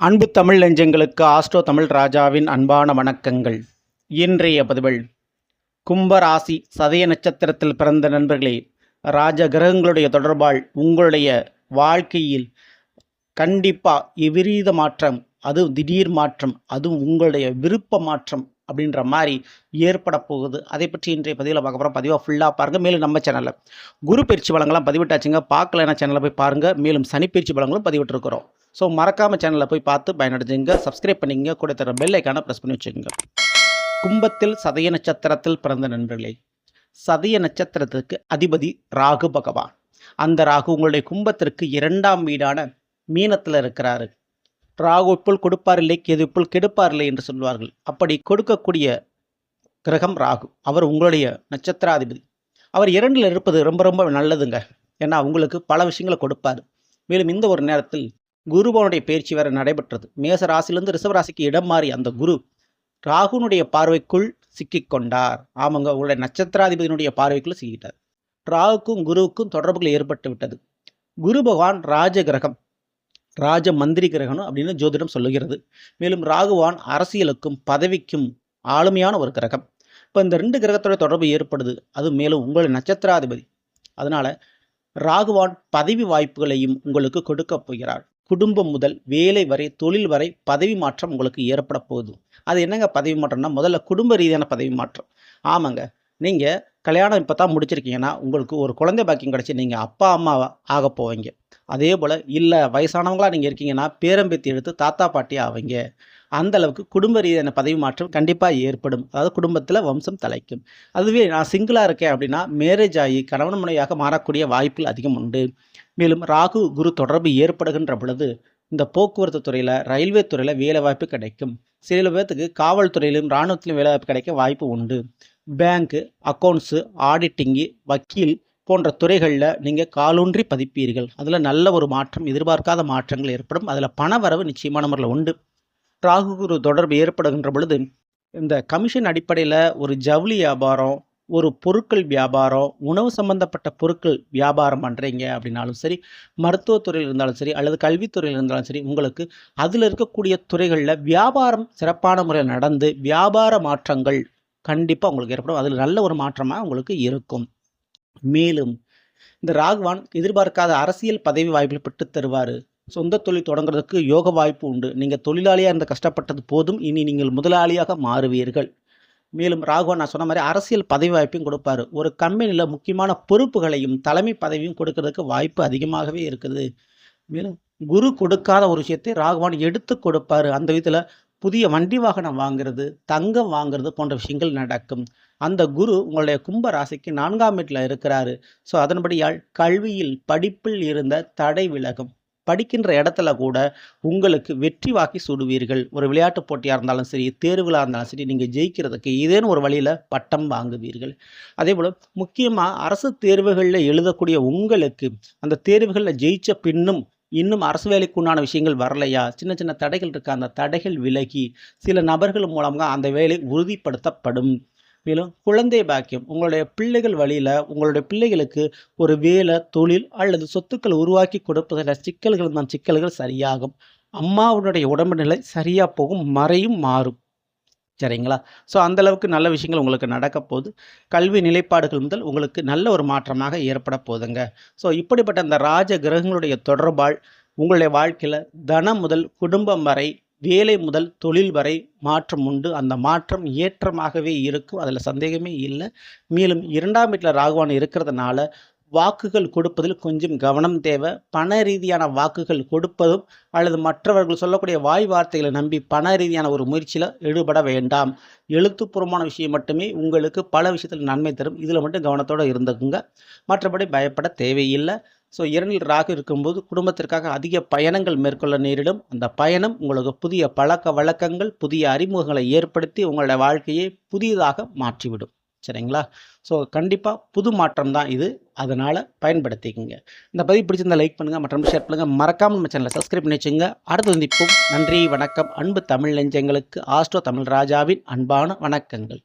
அன்பு தமிழ் நெஞ்சங்களுக்கு ஆஸ்ட்ரோ தமிழ் ராஜாவின் அன்பான வணக்கங்கள். இன்றைய பதிவில் கும்பராசி சதய நட்சத்திரத்தில் பிறந்த நண்பர்களே ராஜ கிரகங்களுடைய தொடர்பால் உங்களுடைய வாழ்க்கையில் கண்டிப்பாக விபரீத மாற்றம் அதுவும் திடீர் மாற்றம் அதுவும் உங்களுடைய விருப்ப மாற்றம் அப்படின்ற மாதிரி ஏற்பட போகுது அதை பற்றி இன்றைய பதிவில் பார்க்க போகிறோம் பதிவாக ஃபுல்லாக பாருங்கள் மேலும் நம்ம சேனலில் குரு பயிற்சி பலங்கள்லாம் பதிவிட்டாச்சுங்க. பார்க்கலன்னா சேனலில் போய் பாருங்கள் மேலும் சனி பயிற்சி பலங்களும் பதிவிட்டிருக்கிறோம். ஸோ மறக்காமல் சேனலில் போய் பார்த்து பயனடைஞ்சுங்க. சப்ஸ்கிரைப் பண்ணிங்க கூட தர பெல் ஐக்கான ப்ரெஸ் பண்ணி வச்சுக்கோங்க. கும்பத்தில் சதய நட்சத்திரத்தில் பிறந்த நண்பர்களே சதய நட்சத்திரத்திற்கு அதிபதி ராகு பகவான். அந்த ராகு உங்களுடைய கும்பத்திற்கு இரண்டாம் வீடான மீனத்தில் இருக்கிறாரு. ராகு உப்புள் கொடுப்பார் இல்லை கேது உப்புள் கெடுப்பார் இல்லை என்று சொல்வார்கள். அப்படி கொடுக்கக்கூடிய கிரகம் ராகு. அவர் உங்களுடைய நட்சத்திராதிபதி. அவர் இரண்டில் இருப்பது ரொம்ப ரொம்ப நல்லதுங்க. ஏன்னா உங்களுக்கு பல விஷயங்களை கொடுப்பார். மேலும் இந்த ஒரு நேரத்தில் குருபவனுடைய பயிற்சி வேறு நடைபெற்றது. மேச ராசியிலிருந்து ரிஷபராசிக்கு இடம் மாறி அந்த குரு ராகுனுடைய பார்வைக்குள் சிக்கிக்கொண்டார். ஆமாங்க உங்களுடைய நட்சத்திராதிபதியினுடைய பார்வைக்குள்ளே சிக்கிட்டார். ராகுக்கும் குருவுக்கும் தொடர்புகள் ஏற்பட்டு விட்டது. குரு பகவான் ராஜ கிரகம். ராஜ மந்திரி கிரகணம் அப்படின்னு ஜோதிடம் சொல்லுகிறது. மேலும் ராகுவான் அரசியலுக்கும் பதவிக்கும் ஆளுமையான ஒரு கிரகம். இப்போ இந்த ரெண்டு கிரகத்தோட தொடர்பு ஏற்படுது. அது மேலும் உங்களுடைய நட்சத்திராதிபதி. அதனால ராகுவான் பதவி வாய்ப்புகளையும் உங்களுக்கு கொடுக்க போகிறார். குடும்பம் முதல் வேலை வரை தொழில் வரை பதவி மாற்றம் உங்களுக்கு ஏற்பட போகுது. அது என்னங்க பதவி மாற்றம்னா முதல்ல குடும்ப ரீதியான பதவி மாற்றம். ஆமாங்க. நீங்கள் கல்யாணம் இப்போ தான் முடிச்சிருக்கீங்கன்னா உங்களுக்கு ஒரு குழந்தை பாக்கியம் கிடச்சி நீங்கள் அப்பா அம்மா ஆக போவீங்க. அதே போல் இல்லை வயசானவங்களாக நீங்கள் இருக்கீங்கன்னா பேரம்பேத்தி எடுத்து தாத்தா பாட்டி ஆவீங்க. அந்த அளவுக்கு குடும்ப ரீதியான பதவி மாற்றம் கண்டிப்பாக ஏற்படும். அதாவது குடும்பத்தில் வம்சம் தலைக்கும். அதுவே நான் சிங்கிளாக இருக்கேன் அப்படின்னா மேரேஜ் ஆகி கணவன் முனையாக மாறக்கூடிய வாய்ப்புகள் அதிகம் உண்டு. மேலும் ராகு குரு தொடர்பு ஏற்படுகின்ற பொழுது இந்த போக்குவரத்து துறையில் ரயில்வே துறையில் வேலைவாய்ப்பு கிடைக்கும். சில பேர்த்துக்கு காவல்துறையிலும் இராணுவத்திலும் வேலைவாய்ப்பு கிடைக்க வாய்ப்பு உண்டு. பேங்க்கு அக்கௌண்ட்ஸு ஆடிட்டிங்கு வக்கீல் போன்ற துறைகளில் நீங்கள் காலூன்றி பதிப்பீர்கள். அதில் நல்ல ஒரு மாற்றம் எதிர்பார்க்காத மாற்றங்கள் ஏற்படும். அதில் பண வரவு நிச்சயமான முறையில் உண்டு. ராகு குரு தொடர்பு ஏற்படுகின்ற பொழுது இந்த கமிஷன் அடிப்படையில் ஒரு ஜவுளி வியாபாரம் ஒரு பொருட்கள் வியாபாரம் உணவு சம்பந்தப்பட்ட பொருட்கள் வியாபாரம் பண்ணுறீங்க அப்படின்னாலும் சரி மருத்துவத்துறையில் இருந்தாலும் சரி அல்லது கல்வித்துறையில் இருந்தாலும் சரி உங்களுக்கு அதில் இருக்கக்கூடிய துறைகளில் வியாபாரம் சிறப்பான முறையில் நடந்து வியாபார மாற்றங்கள் கண்டிப்பாக உங்களுக்கு ஏற்படும். அதில் நல்ல ஒரு மாற்றமாக உங்களுக்கு இருக்கும். மேலும் இந்த ராகுவான் எதிர்பார்க்காத அரசியல் பதவி வாய்ப்பில் பெற்று தருவார். சொந்த தொழில் தொடங்குறதுக்கு யோக வாய்ப்பு உண்டு. நீங்கள் தொழிலாளியாக இருந்த கஷ்டப்பட்டது போதும். இனி நீங்கள் முதலாளியாக மாறுவீர்கள். மேலும் ராகுவான் நான் சொன்ன மாதிரி அரசியல் பதவி வாய்ப்பையும் கொடுப்பாரு. ஒரு கம்பெனியில் முக்கியமான பொறுப்புகளையும் தலைமை பதவியும் கொடுக்கறதுக்கு வாய்ப்பு அதிகமாகவே இருக்குது. மேலும் குரு கொடுக்காத ஒரு விஷயத்தை ராகவான் எடுத்து கொடுப்பாரு. அந்த விதத்தில் புதிய வண்டி வாகனம் வாங்குறது தங்கம் வாங்குறது போன்ற விஷயங்கள் நடக்கும். அந்த குரு உங்களுடைய கும்ப ராசிக்கு நான்காம் வீட்டில் இருக்கிறாரு. ஸோ அதன்படியால் கல்வியில் படிப்பில் இருந்த தடை விலகும். படிக்கின்ற இடத்துல கூட உங்களுக்கு வெற்றி வாக்கி சுடுவீர்கள். ஒரு விளையாட்டு போட்டியாக இருந்தாலும் சரி தேர்வுகளாக இருந்தாலும் சரி நீங்கள் ஜெயிக்கிறதுக்கு ஏதேனும் ஒரு வழியில் பட்டம் வாங்குவீர்கள். அதே போல் முக்கியமாக அரசு தேர்வுகளில் எழுதக்கூடிய உங்களுக்கு அந்த தேர்வுகளில் ஜெயித்த பின்னும் இன்னும் அரசு வேலைக்கு உண்டான விஷயங்கள் வரலையா? சின்ன சின்ன தடைகள் இருக்கா? அந்த தடைகள் விலகி சில நபர்கள் மூலமாக அந்த வேலை உறுதிப்படுத்தப்படும். மேலும் குழந்தை பாக்கியம் உங்களுடைய பிள்ளைகள் வழியில் உங்களுடைய பிள்ளைகளுக்கு ஒரு வேலை தொழில் அல்லது சொத்துக்கள் உருவாக்கி கொடுப்பதில் சிக்கல்கள் தான் சிக்கல்கள் சரியாகும். அம்மாவுடைய உடம்பு நிலை சரியாக போகும் மறையும் மாறும். சரிங்களா? ஸோ அந்தளவுக்கு நல்ல விஷயங்கள் உங்களுக்கு நடக்க போகுது. கல்வி நிலைப்பாடுகள் முதல் உங்களுக்கு நல்ல ஒரு மாற்றமாக ஏற்பட போகுதுங்க. ஸோ இப்படிப்பட்ட அந்த ராஜ கிரகங்களுடைய தொடர்பால் உங்களுடைய வாழ்க்கையில் தனம் முதல் குடும்பம் வரை வேலை முதல் தொழில் வரை மாற்றம் உண்டு. அந்த மாற்றம் ஏற்றமாகவே இருக்கும். அதில் சந்தேகமே இல்லை. மேலும் இரண்டாம் வீட்டில் ராகுவான் இருக்கிறதுனால வாக்குகள் கொடுப்பதில் கொஞ்சம் கவனம் தேவை. பண ரீதியான வாக்குகள் கொடுப்பதும் அல்லது மற்றவர்கள் சொல்லக்கூடிய வாய் வார்த்தைகளை நம்பி பண ரீதியான ஒரு முயற்சியில் ஈடுபட வேண்டாம். எழுத்துப்பூர்வமான விஷயம் மட்டுமே உங்களுக்கு பல விஷயத்தில் நன்மை தரும். இதில் மட்டும் கவனத்தோடு இருந்துக்குங்க. மற்றபடி பயப்பட தேவையில்லை. ஸோ இரண்டில் ராகு இருக்கும்போது குடும்பத்திற்காக அதிக பயணங்கள் மேற்கொள்ள நேரிடும். அந்த பயணம் உங்களுக்கு புதிய பழக்க வழக்கங்கள் புதிய அறிமுகங்களை ஏற்படுத்தி உங்களுடைய வாழ்க்கையை புதியதாக மாற்றிவிடும். சரிங்களா? ஸோ கண்டிப்பாக புது மாற்றம் தான் இது. அதனால் பயன்படுத்திக்கோங்க. இந்த பதிவு பிடிச்சிருந்த லைக் பண்ணுங்கள் மற்றும் ஷேர் பண்ணுங்கள் மறக்காமல் நம்ம சேனலை சப்ஸ்கிரைப் பண்ணி வச்சுங்க அடுத்து சந்திப்போம். நன்றி வணக்கம். அன்பு தமிழ் நெஞ்சங்களுக்கு ஆஸ்ட்ரோ தமிழ் ராஜாவின் அன்பான வணக்கங்கள்.